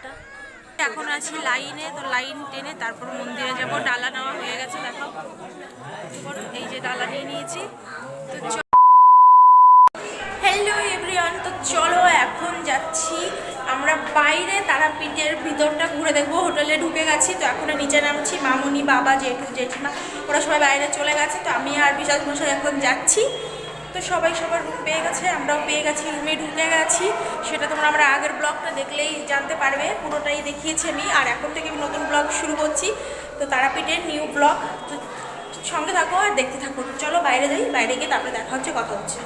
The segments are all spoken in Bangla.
এটা এখন আছি লাইনে, তো লাইন টেনে তারপর মন্দিরে যাব। ডালা নেওয়া হয়ে গেছে, দেখো। এই যে ডালা নিয়ে নিয়েছি। তো হ্যালো এভরিওয়ান তো চলো এখন যাচ্ছি। আমরা বাইরে তারাপীঠের ভিতরটা ঘুরে দেখব। হোটেলে ঢুকে গেছি, তো এখন নিচে নামছি। মামুনি, বাবা, জেঠু, জেঠিমা, ওরা সবাই বাইরে চলে গেছে। তো আমি আর বিশাল মশাই এখন যাচ্ছি। তো সবাই সবার রুম পেয়ে গেছে, আমরাও পেয়ে গেছি রুমে ঢুকে গেছি। সেটা তোমরা আমরা আগের ব্লগটা দেখলেই জানতে পারবে, পুরোটাই দেখিয়েছি আমি। আর এখন থেকে আমি নতুন ব্লগ শুরু করছি, তো তারাপীঠের নিউ ব্লগ তো সঙ্গে থাকো আর দেখতে থাকো। চলো বাইরে যাই, বাইরে গিয়ে তারপরে দেখা হচ্ছে, কথা হচ্ছে।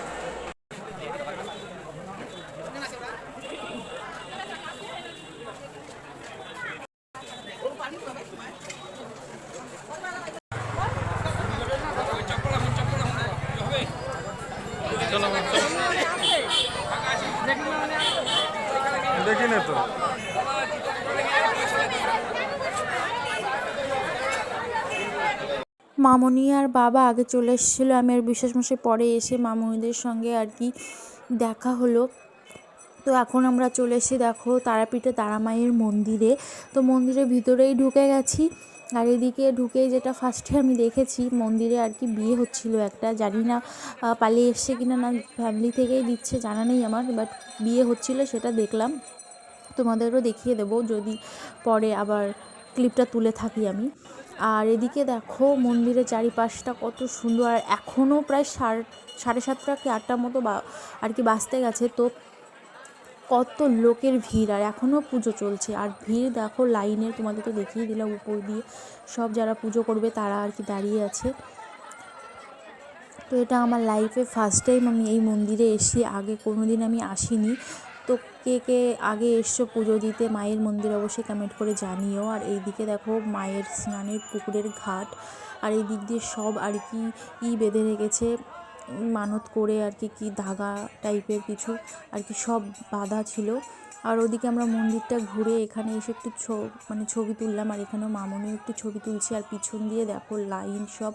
মামনি আর বাবা আগে চলে এসেছিল। আমি আর বিশেষ মশাই পরে এসে মামনিদের সঙ্গে আর কি দেখা হলো। তো এখন আমরা চলে এসে দেখো তারাপীঠে তারামায়ের মন্দিরে। তো মন্দিরের ভিতরেই ঢুকে গেছি। আর এদিকে ঢুকে যেটা ফার্স্টে আমি দেখেছি, মন্দিরে আর কি বিয়ে হচ্ছিল একটা। জানি না পালিয়ে এসছে কিনা না ফ্যামিলি থেকেই দিচ্ছে, জানা নেই আমার বাট বিয়ে হচ্ছিল সেটা দেখলাম। তোমাদেরও দেখিয়ে দেবো যদি পরে আবার ক্লিপটা তুলে থাকি আমি। আর এদিকে দেখো মন্দিরের চারিপাশটা কত সুন্দর। আর এখনও প্রায় সাড়ে সাড়ে সাতটা কি আটটার মতো বা, আর কি বাঁচতে গেছে। তো কত লোকের ভিড়। আর এখনও পুজো চলছে। আর ভিড় দেখো লাইনের তোমাদের তো দেখিয়ে দিলাম উপর দিয়ে। সব যারা পুজো করবে তারা আর কি দাঁড়িয়ে আছে। তো এটা আমার লাইফে ফার্স্ট টাইম আমি এই মন্দিরে এসি আগে কোনো দিন আমি আসিনি। তো কে কে আগে এসছো পুজো দিতে, মায়ের মন্দির অবশ্যই কমেন্ট করে জানিও। আর এইদিকে দেখো মায়ের স্নানের পুকুরের ঘাট, আর এই দিক দিয়ে সব আর কি ই বেঁধে রেখেছে, মানত করে আর কি কি ধাগা টাইপের কিছু আর কি সব বাঁধা ছিল। আর ওদিকে আমরা মন্দিরটা ঘুরে এখানে এসে একটু মানে ছবি তুললাম, আর এখানেও মামনিও একটু ছবি তুলছি, আর পিছন দিয়ে দেখো লাইন সব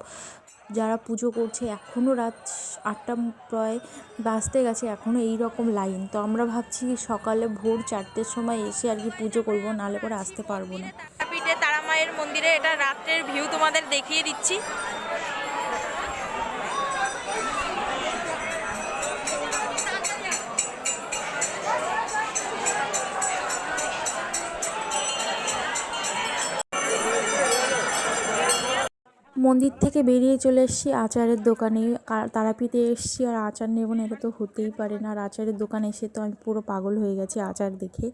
যারা পুজো করছে এখনও রাত আটটা প্রায় বাঁচতে গেছে এখনও এই রকম লাইন। তো আমরা ভাবছি সকালে ভোর চারটের সময় এসে আর কি পুজো করব, নাহলে পরে আসতে পারব না। তারা মায়ের মন্দিরে এটা রাত্রের ভিউ তোমাদের দেখিয়ে দিচ্ছি। মন্দির থেকে বেরিয়ে চলে এসেছি আচারের দোকানে। তারাপীঠে এসেছি আর আচার নেব না এটা তো হতেই পারে না। আর আচারের দোকানে এসে তো আমি পুরো পাগল হয়ে গেছি আচার দেখে।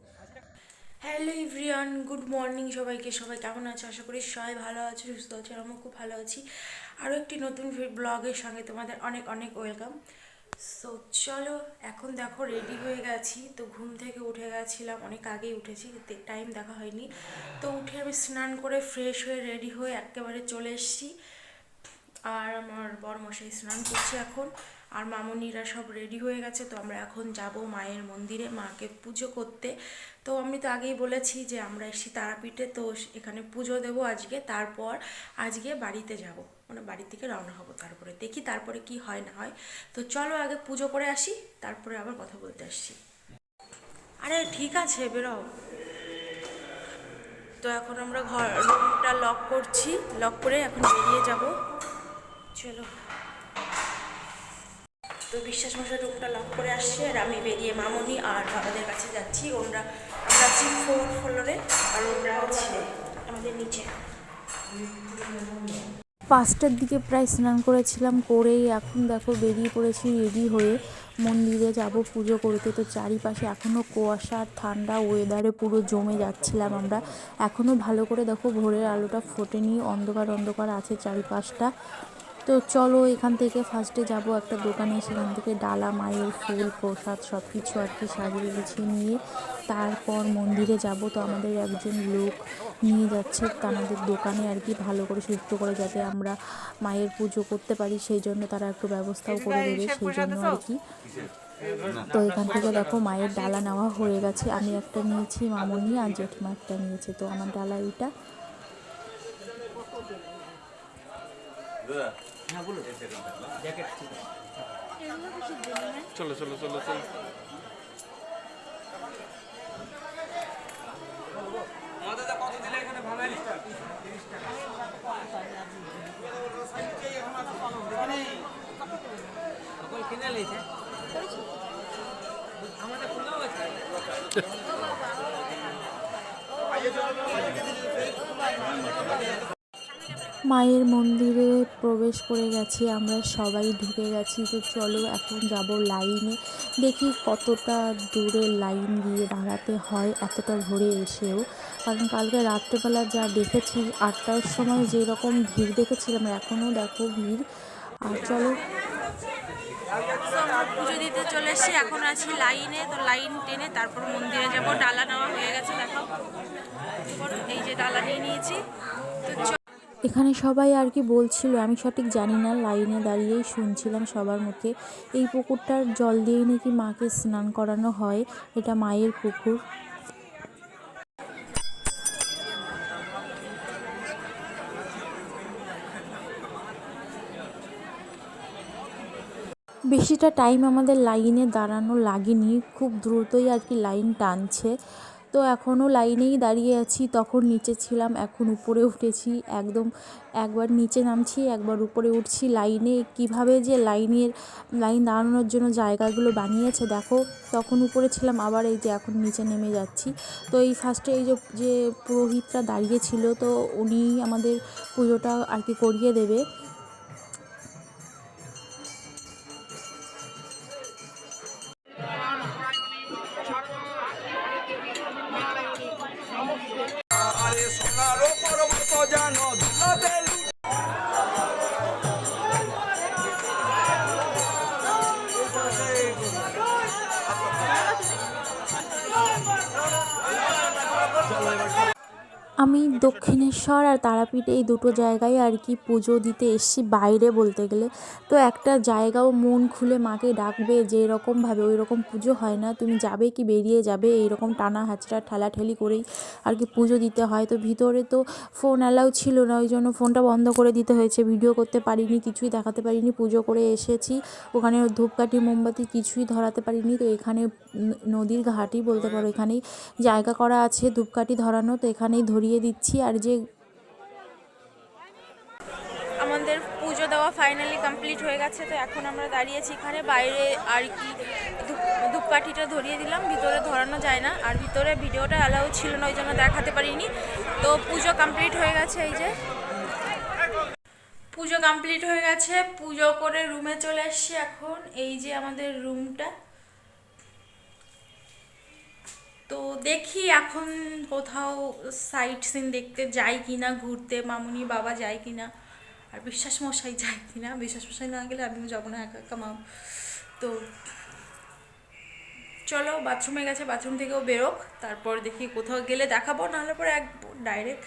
হ্যালো ইভরিয়ান গুড মর্নিং সবাইকে। সবাই কেমন আছে? আশা করি সবাই ভালো আছে, সুস্থ আছে, আর খুব ভালো আছি। আরও একটি নতুন ব্লগের সঙ্গে তোমাদের অনেক অনেক ওয়েলকাম। সো চলো, এখন দেখো রেডি হয়ে গেছি। তো ঘুম থেকে উঠে গেছিলাম, অনেক আগেই উঠেছি টাইম দেখা হয়নি। তো উঠে আমি স্নান করে ফ্রেশ হয়ে রেডি হয়ে একেবারে চলে এসেছি। আর আমার বর মশাই স্নান করছি এখন। আর মামনিরা সব রেডি হয়ে গেছে, তো আমরা এখন যাব মায়ের মন্দিরে, মাকে পুজো করতে। তো আমি তো আগেই বলেছি যে আমরা এসেছি তারাপীঠে, তো এখানে পুজো দেবো আজকে। তারপর আজকে বাড়িতে যাব। মানে বাড়ি থেকে রওনা হব তারপরে। দেখি তারপরে কি হয়, না হয়। তো চলো আগে পুজো করে আসি, তারপরে আবার কথা বলতে আসছি। আরে ঠিক আছে, বেরো। তো এখন আমরা ঘর, রুমটা লক করছি। লক করে এখন বেরিয়ে যাব। চলো। তো বিশ্বাস মশাই রুমটা লক করে আসছে, আর আমি বেরিয়ে মামনি আর বাবাদের কাছে যাচ্ছি। আমরা আছি ফোর ফ্লোরে আর ওরা আছে আমাদের নিচে। পাঁচটার দিকে প্রায় স্নান করেছিলাম, করেই এখন দেখো বেরিয়ে পড়েছি রেডি হয়ে। মন্দিরে যাব পুজো করতে। তো চারিপাশে এখনও কুয়াশা আর ঠান্ডা ওয়েদারে পুরো জমে যাচ্ছিলাম আমরা। এখনও ভালো করে দেখো ভোরের আলোটা ফোটেনি, অন্ধকার অন্ধকার আছে চারিপাশটা। তো চলো এখান থেকে ফার্স্টে যাব একটা দোকানে, সেখান থেকে ডালা, মায়ের ফুল, প্রসাদ সব কিছু আর কি সাজিয়ে গুছিয়ে নিয়ে। তারপর মন্দিরে যাব তো আমাদের একজন লোক নিয়ে যাচ্ছে আমাদের দোকানে আর কি ভালো করে সুস্থ করে যাতে আমরা মায়ের পুজো করতে পারি সেই জন্য তারা একটু ব্যবস্থাও করে দেবে সেই জন্য আর কি। তো এখান থেকে দেখো মায়ের ডালা নেওয়া হয়ে গেছে আমি একটা নিয়েছি মামনি আর জেঠিমা একটা নিয়েছে তো আমার ডালা এইটা। চলো চলো চলো চলো। মায়ের মন্দিরে প্রবেশ করে গেছি, আমরা সবাই ঢুকে গেছি। তো চলো এখন যাব লাইনে, দেখি কতটা দূরে লাইন দিয়ে দাঁড়াতে হয়, এতটা ভরে এসেও। কারণ কালকে রাত্রেবেলা যা দেখেছি আটটার সময় যেরকম ভিড় দেখেছিলাম এখনও দেখো ভিড়। আর চলো। পুজো দিতে চলে এসেছি এখন আছি লাইনে তো লাইন টেনে তারপর মন্দিরে যাব। ডালা নেওয়া হয়ে গেছে দেখো। এই যে ডালা নিয়ে নিয়েছি। তো এখানে সবাই আর কি বলছিল আমি সঠিক জানি না লাইনে দাঁড়িয়েই শুনছিলাম সবার মুখে। এই পুকুরটার জল দিয়েই নাকি মাকে স্নান করানো হয় এটা মায়ের পুকুর। বেশিটা টাইম আমাদের লাইনে দাঁড়ানো লাগেনি। খুব দ্রুতই আর কি লাইন টানছে। তো এখনও লাইনেই দাঁড়িয়ে আছি, তখন নিচে ছিলাম, এখন উপরে উঠেছি। একদম একবার নিচে নামছি, একবার উপরে উঠছি। লাইনে কীভাবে যে লাইনের লাইন দাঁড়ানোর জন্য জায়গাগুলো বানিয়েছে, দেখো। তখন উপরে ছিলাম, আবার এই যে এখন নিচে নেমে যাচ্ছি। তো এই ফার্স্টে এই যে পুরোহিতরা দাঁড়িয়ে ছিল, তো উনি আমাদের পুজোটা আর কি করিয়ে দেবে। আমি দক্ষিণেশ্বর আর তারাপীঠ এই দুটো জায়গায় আর কি পুজো দিতে এসেছি বাইরে বলতে গেলে। তো একটা জায়গাও মন খুলে মাকে ডাকবে যে এরকমভাবে ওই রকম পুজো হয় না, তুমি যাবে কি বেরিয়ে যাবে, এইরকম টানা হাঁচড়া ঠেলাঠেলি করেই আর কি পুজো দিতে হয়। তো ভিতরে তো ফোন অ্যালাউ ছিল না, ওই জন্য ফোনটা বন্ধ করে দিতে হয়েছে। ভিডিও করতে পারিনি, কিছুই দেখাতে পারিনি, পুজো করে এসেছি। ওখানে ধূপকাঠি, মোমবাতি কিছুই ধরাতে পারিনি। তো এখানে নদীর ঘাটই বলতে পারো, এখানেই জায়গা করা আছে ধূপকাঠি ধরানো তো এখানেই ধরিয়ে দিচ্ছি আর যে আমাদের পুজো দেওয়া ফাইনালি কমপ্লিট হয়ে গেছে, তো এখন আমরা দাঁড়িয়েছি এখানে। বাইরে আর কি ধূপ- ধূপকাঠিটা ধরিয়ে দিলাম, ভিতরে ধরানো যায় না, আর ভিতরে ভিডিওটা অ্যালাউ ছিল না, ওই জন্য দেখাতে পারিনি। তো পুজো কমপ্লিট হয়ে গেছে, এই যে। পুজো কমপ্লিট হয়ে গেছে, পুজো করে রুমে চলে এসছি এখন, এই যে আমাদের রুমটা তো দেখি এখন কোথাও সাইট সিন দেখতে যাই কি না ঘুরতে মামুনি বাবা যায় কি না আর বিশ্বাস মশাই যায় কি না বিশ্বাস মশাই না গেলে আমিও যাব না একা একা, মাম। তো চলো বাথরুমে গেছে বাথরুম থেকেও বেরোক। তারপর দেখি কোথাও গেলে দেখাবো, নাহলে পরে এক ডাইরেক্ট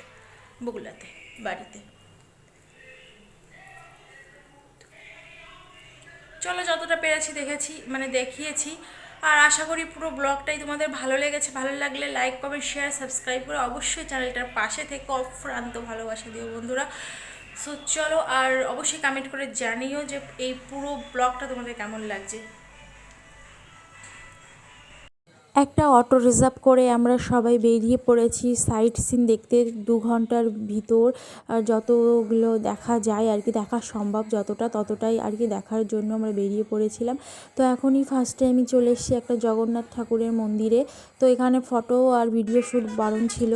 বগুলাতে বাড়িতে। চলো, যতটা পেরেছি দেখেছি মানে দেখিয়েছি। আর আশা করি পুরো ব্লগটাই তোমাদের ভালো লেগেছে। ভালো লাগলে লাইক কমেন্ট শেয়ার সাবস্ক্রাইব করে অবশ্যই চ্যানেলটার পাশে থেকে অফ্রান্ত ভালোবাসা দিও বন্ধুরা। সো চলো আর অবশ্যই কমেন্ট করে জানিও যে এই পুরো ব্লগটা তোমাদের কেমন লাগছে। একটা অটো রিজার্ভ করে আমরা সবাই বেরিয়ে পড়েছি। সাইট সিন দেখতে দু ঘণ্টার ভিতর যতগুলো দেখা যায় আর কি, দেখা সম্ভব যতটা ততটাই আর কি দেখার জন্য আমরা বেরিয়ে পড়েছিলাম। তো এখনই ফার্স্টে আমি চলে এসেছি একটা জগন্নাথ ঠাকুরের মন্দিরে। তো এখানে ফটো আর ভিডিও শ্যুট বারণ ছিল,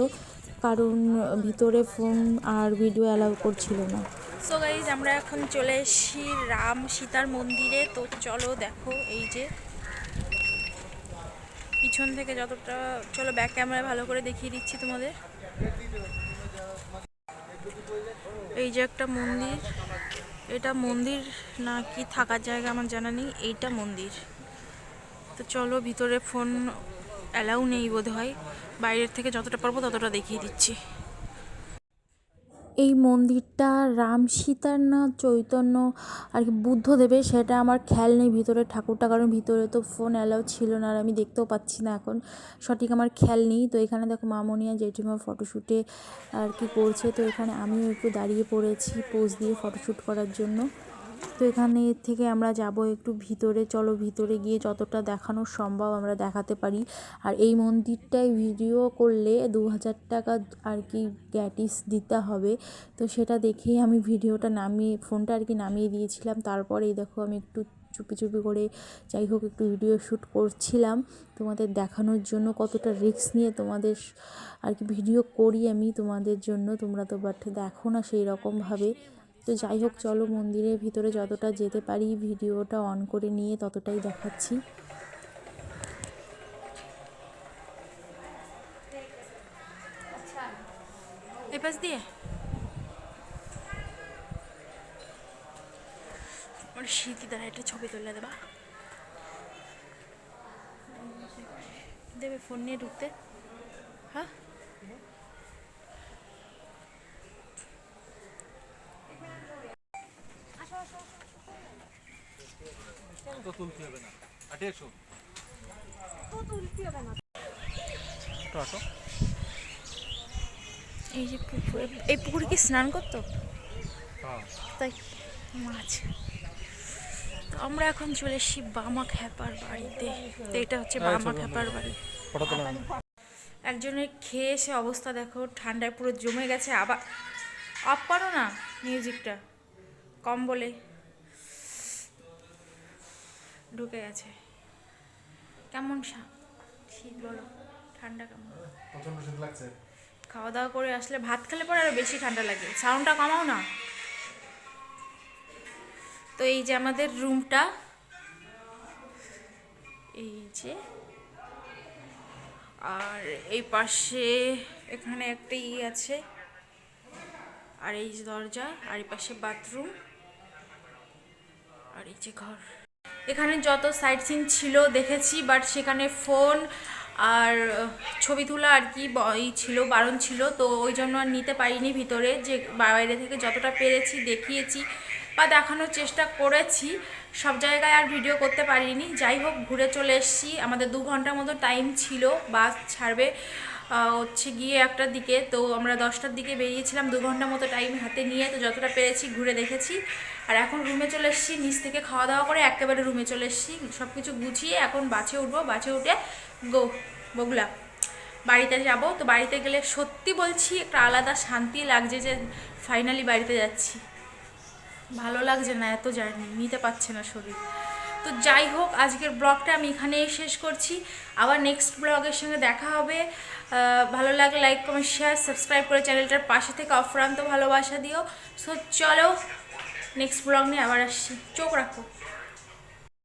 কারণ ভিতরে ফোন আর ভিডিও অ্যালাউ করছিল না। সো গাইজ আমরা এখন চলে এসেছি রাম সীতার মন্দিরে। তো চলো দেখো এই যে পিছন থেকে যতটা, চলো ব্যাক ক্যামেরা ভালো করে দেখিয়ে দিচ্ছি তোমাদের। এই যে একটা মন্দির, এটা মন্দির না কি থাকার জায়গা আমার জানা নেই, এইটা মন্দির। তো চলো ভিতরে ফোন অ্যালাউ নেই বোধ হয় বাইরের থেকে যতটা পারব ততটা দেখিয়ে দিচ্ছি। এই মন্দিরটা রাম সীতার না চৈতন্য আর কি বুদ্ধদেবের সেটা আমার খেয়াল নেই ভিতরে ঠাকুরটা, কারণ ভিতরে তো ফোন অ্যালাউ ছিল না আর আমি দেখতেও পাচ্ছি না এখন। সঠিক আমার খেয়াল নেই। তো এখানে দেখো মামনিয়া জেঠিমা ফটোশ্যুটে আর কি করছে। তো এখানে আমিও একটু দাঁড়িয়ে পড়েছি পোজ দিয়ে ফটোশ্যুট করার জন্য। তো এখানে থেকে আমরা যাব একটু ভিতরে। চলো ভিতরে গিয়ে যতটা দেখানো সম্ভব আমরা দেখাতে পারি। আর এই মন্দিরটায় ভিডিও করলে দু হাজার টাকা আর কি গ্যাটিস দিতে হবে। তো সেটা দেখেই আমি ভিডিওটা নামিয়ে ফোনটা আর কি নামিয়ে দিয়েছিলাম। তারপর এই দেখো আমি একটু চুপি চুপি করে যাই হোক একটু ভিডিও শ্যুট করছিলাম। তোমাদের দেখানোর জন্য কতটা রিস্ক নিয়ে তোমাদের আর কি ভিডিও করি আমি তোমাদের জন্য। তোমরা তো বাট দেখো না সেই রকমভাবে তো যাই হোক, চলো মন্দিরের ভিতরে যতটা যেতে পারি ভিডিওটা অন করে নিয়ে ততটাই দেখাচ্ছি। দিয়ে। আমার স্মৃতি দ্বারা একটা ছবি তুলে দেবা। দেবে ফোন নিয়ে ঢুকতে। হ্যাঁ? তুলতে হবে না। এসো। তো এই যে পুকুরে এই পুকুরে কি স্নান করতো? হ্যাঁ। তাই মাছ। তো আমরা এখন চলে এসেছি বামা খ্যাপার বাড়িতে। তো এটা হচ্ছে বামা খ্যাপার বাড়ি। একজনের খেয়ে এসে অবস্থা দেখো ঠান্ডায় পুরো জমে গেছে। আবার অফ করো না মিউজিকটা কম বলে ঢুকে গেছে। কেমন শীত বলো ঠান্ডা কেমন? প্রচণ্ড শীত লাগছে। খাওয়া দাওয়া করে আসলে ভাত খেলে পরে আরও বেশি ঠান্ডা লাগে। সাউন্ডটা কমাও না। তো এই যে আমাদের রুমটা এই যে আর এই পাশে এখানে একটা ই আছে আর এই যে দরজা আর এই পাশে বাথরুম আর এই যে ঘর। এখানে যত সাইট সিন ছিল দেখেছি বাট সেখানে ফোন আর ছবি তোলা আর কি ই ছিল, বারণ ছিল, তো ওই জন্য আর নিতে পারিনি ভিতরে। যে বাইরে থেকে যতটা পেরেছি, দেখিয়েছি বা দেখানোর চেষ্টা করেছি, সব জায়গায় আর ভিডিও করতে পারিনি। যাই হোক, ঘুরে চলে এসেছি। আমাদের দু ঘণ্টার মতো টাইম ছিল বাস ছাড়বে। হচ্ছে গিয়ে একটার দিকে। তো আমরা দশটার দিকে বেরিয়েছিলাম, দু ঘণ্টা মতো টাইম হাতে নিয়ে, তো যতটা পেরেছি ঘুরে দেখেছি। আর এখন রুমে চলে এসেছি, নিচ থেকে খাওয়া দাওয়া করে একেবারে রুমে চলে এসেছি। সব কিছু গুছিয়ে এখন বাসে উঠবো। বাসে উঠে গো, বগুলা, বাড়িতে যাব। তো বাড়িতে গেলে সত্যি বলছি, একটা আলাদা শান্তি লাগছে যে ফাইনালি বাড়িতে যাচ্ছি। ভালো লাগছে না এত জার্নি নিতে পারছে না শরীর। তো যাই হোক, আজকের ব্লগটা আমি এখানেই শেষ করছি। আবার নেক্সট ব্লগের সঙ্গে দেখা হবে। ভালো লাগলে লাইক কমেন্ট শেয়ার সাবস্ক্রাইব করে চ্যানেলটার পাশে থেকে অফ্রান্ত ভালোবাসা দিও। সো চলো নেক্সট ব্লগ নিয়ে আবার আসছি। চোখ রাখো।